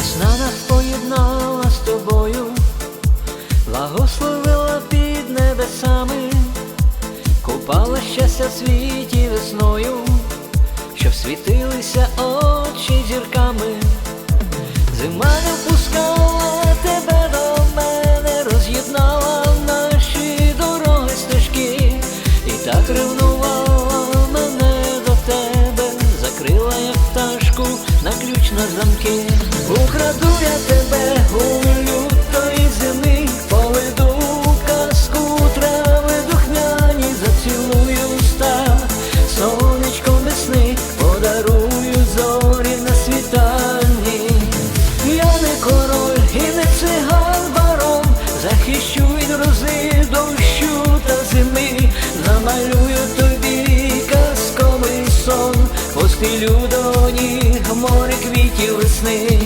Весна нас поєднала з тобою, благословила під небесами, купала щастя світі весною, Щоб світилися очі зірками, зима не впускала тебе до мене, роз'єднала наші дороги стежки і так ревну. Намалюю тобі казковий сон, постелю до море квітів весни.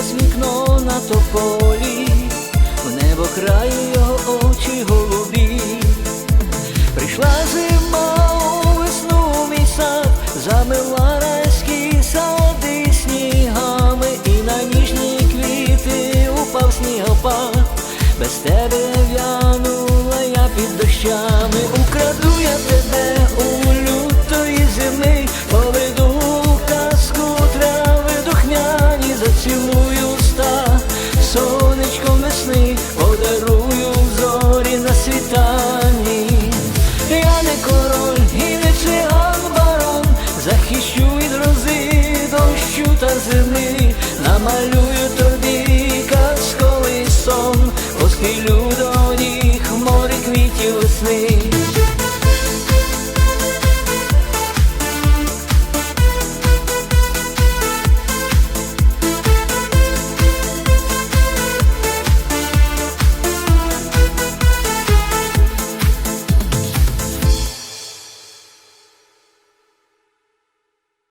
Дивилась вікно на тополі, в небо краю його очі голубі. Прийшла зима у весну мій сад, замила райські сади снігами, і на ніжні квіти упав снігопад. Без тебе в'янула я під дощами, малюю тобі казковий сон, Осхилю до ніг море квітів весни.